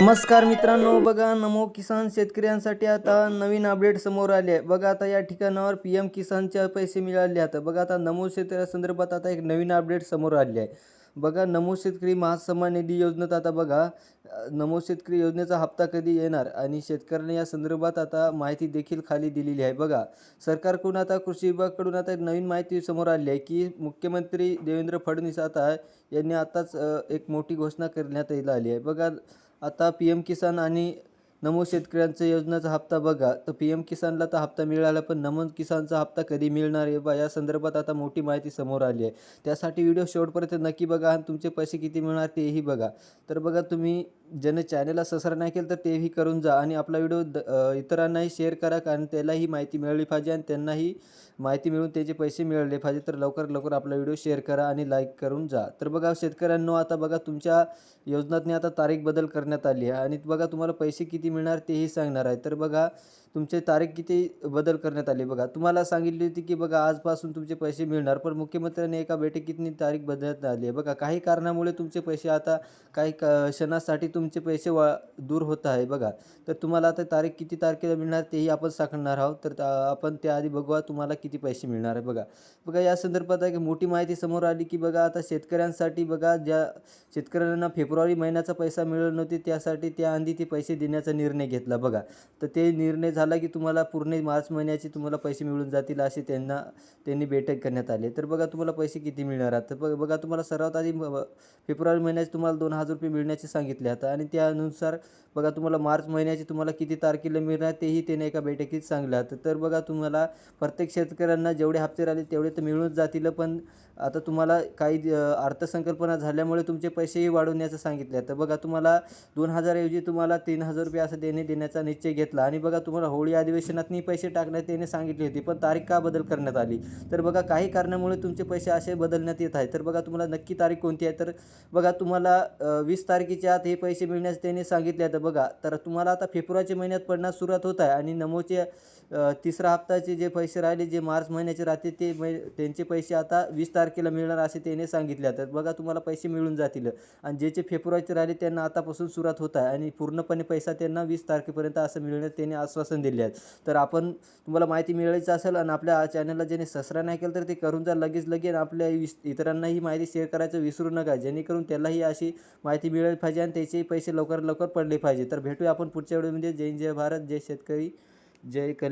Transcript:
नमस्कार मित्रांनो बघा नमो किसान शेतकऱ्यांसाठी आता नवीन अपडेट समोर आले. आहे बघा आता या ठिकाणावर पी एम किसानचे पैसे मिळाले आता. बघा आता नमो शेतकऱ्या संदर्भात आता एक नवीन अपडेट समोर आले आहे. बघा नमो शेतकरी महासन्मान निधी योजनेत आता बघा नमो शेतकरी योजनेचा हप्ता कधी येणार? आणि शेतकऱ्यांना या संदर्भात आता माहिती देखील खाली दिलेली आहे. बघा सरकारकडून आता कृषी विभागाकडून आता एक नवीन माहिती समोर आली आहे की मुख्यमंत्री देवेंद्र फडणवीस आता यांनी आताच एक मोठी घोषणा करण्यात येईल आली आहे. बघा आता पी एम किसान आणि नमो शेतकऱ्यांचं योजनेचा हप्ता बघा. तर पी एम किसानला तर हप्ता मिळाला पण नमो किसानचा हप्ता कधी मिळणार आहे बा? या संदर्भात आता मोठी माहिती समोर आली आहे. त्यासाठी व्हिडिओ शेवटपर्यंत नक्की बघा आणि तुमचे पैसे किती मिळणार तेही बघा. तर बघा तुम्ही ज्याने चॅनलला सबस्क्राईब नाही केलं तर तेही करून जा आणि आपला व्हिडिओ द इतरांनाही शेअर करा कारण त्यालाही माहिती मिळाली पाहिजे आणि त्यांनाही माहिती मिळून त्याचे पैसे मिळाले पाहिजे. तर लवकर लवकर आपला व्हिडिओ शेअर करा आणि लाईक करून जा. तर बघा शेतकऱ्यांनो आता बघा तुमच्या योजनातनी आता तारीख बदल करण्यात आली आहे आणि बघा तुम्हाला पैसे किती मिळणार तेही सांगणार आहे. तर बघा तुमचे तारीख किती बदल करण्यात आली? बघा तुम्हाला सांगितली होती की बघा आजपासून तुमचे पैसे मिळणार पण मुख्यमंत्र्यांनी एका बैठकीतनी तारीख बदलण्यात आली आहे. बघा काही कारणामुळे तुमचे पैसे आता काही क क्षणासाठी तुमचे पैसे वा दूर होत आहे. बघा तर तुम्हाला आता तारीख किती तारखेला मिळणार तेही आपण साखणार आहोत. तर त्या- आपण त्याआधी बघूया तुम्हाला किती पैसे मिळणार आहे. बघा बघा या संदर्भात एक मोठी माहिती समोर आली की बघा आता शेतकऱ्यांसाठी बघा ज्या शेतकऱ्यांना फेब्रुवारी महिन्याचा पैसा मिळत नव्हती त्यासाठी त्याआधी ते पैसे देण्याचा निर्णय घेतला. बघा तर ते निर्णय झाला की तुम्हाला पूर्ण मार्च महिन्याचे तुम्हाला पैसे मिळून जातील असे त्यांना त्यांनी बैठक करण्यात आली. तर बघा तुम्हाला पैसे किती मिळणार आहेत तर बघा तुम्हाला सर्वात आधी फेब्रुवारी महिन्याचे तुम्हाला दोन हजार रुपये मिळण्याचे सांगितले आता. आणि त्यानुसार बघा तुम्हाला मार्च महिन्याचे तुम्हाला किती तारखेला मिळणार तेही त्याने एका बैठकीत सांगलं होतं तर बघा तुम्हाला प्रत्येक शेतकऱ्यांना जेवढे हप्ते राहिले तेवढे तर मिळूनच जातील. पण आता तुम्हाला काही अर्थसंकल्पना झाल्यामुळे तुमचे पैसेही वाढवण्याचं सांगितले तर बघा तुम्हाला दोन हजारऐवजी तुम्हाला तीन हजार रुपये असं देणे देण्याचा निश्चय घेतला. आणि बघा तुम्हाला होळी अधिवेशनातनी पैसे टाकण्यात त्याने सांगितले होते पण तारीख का बदल करण्यात आली? तर बघा काही कारणामुळे तुमचे पैसे असे बदलण्यात येत आहे तर बघा तुम्हाला नक्की तारीख कोणती आहे? तर बघा तुम्हाला वीस तारखेच्या आत हे पैसे मिळण्यास त्याने सांगितले आहे तर बघा तर तुम्हाला आता फेब्रुवारीच्या महिन्यात पडण्यास सुरुवात होत आहे आणि नमोचे तिसरा हप्ताचे जे पैसे राहिले जे मार्च महिन्याचे राहते ते मै त्यांचे पैसे आता वीस तारखेला मिळणार असे त्याने सांगितले तर बघा तुम्हाला पैसे मिळून जातील. आणि जे जे फेब्रुवारीचे राहिले त्यांना आतापासून सुरुवात होत आहे आणि पूर्णपणे पैसा त्यांना वीस तारखेपर्यंत असं मिळण्यात त्याने आश्वासन दिले आहेत. तर आपण तुम्हाला माहिती मिळायची असेल आणि आपल्या चॅनलला ज्याने सबस्क्राईब नाही केलं तर ते करून जा. लगेच लगेच आपल्या विस इतरांनाही माहिती शेअर करायचं विसरू नका. जेणेकरून त्यालाही अशी माहिती मिळाली पाहिजे आणि त्याचेही पैसे लवकर लवकर पडले पाहिजे. तर भेटूया आपण पुढच्या व्हिडिओमध्ये जय जय भारत जय शेतकरी जय कल्याण.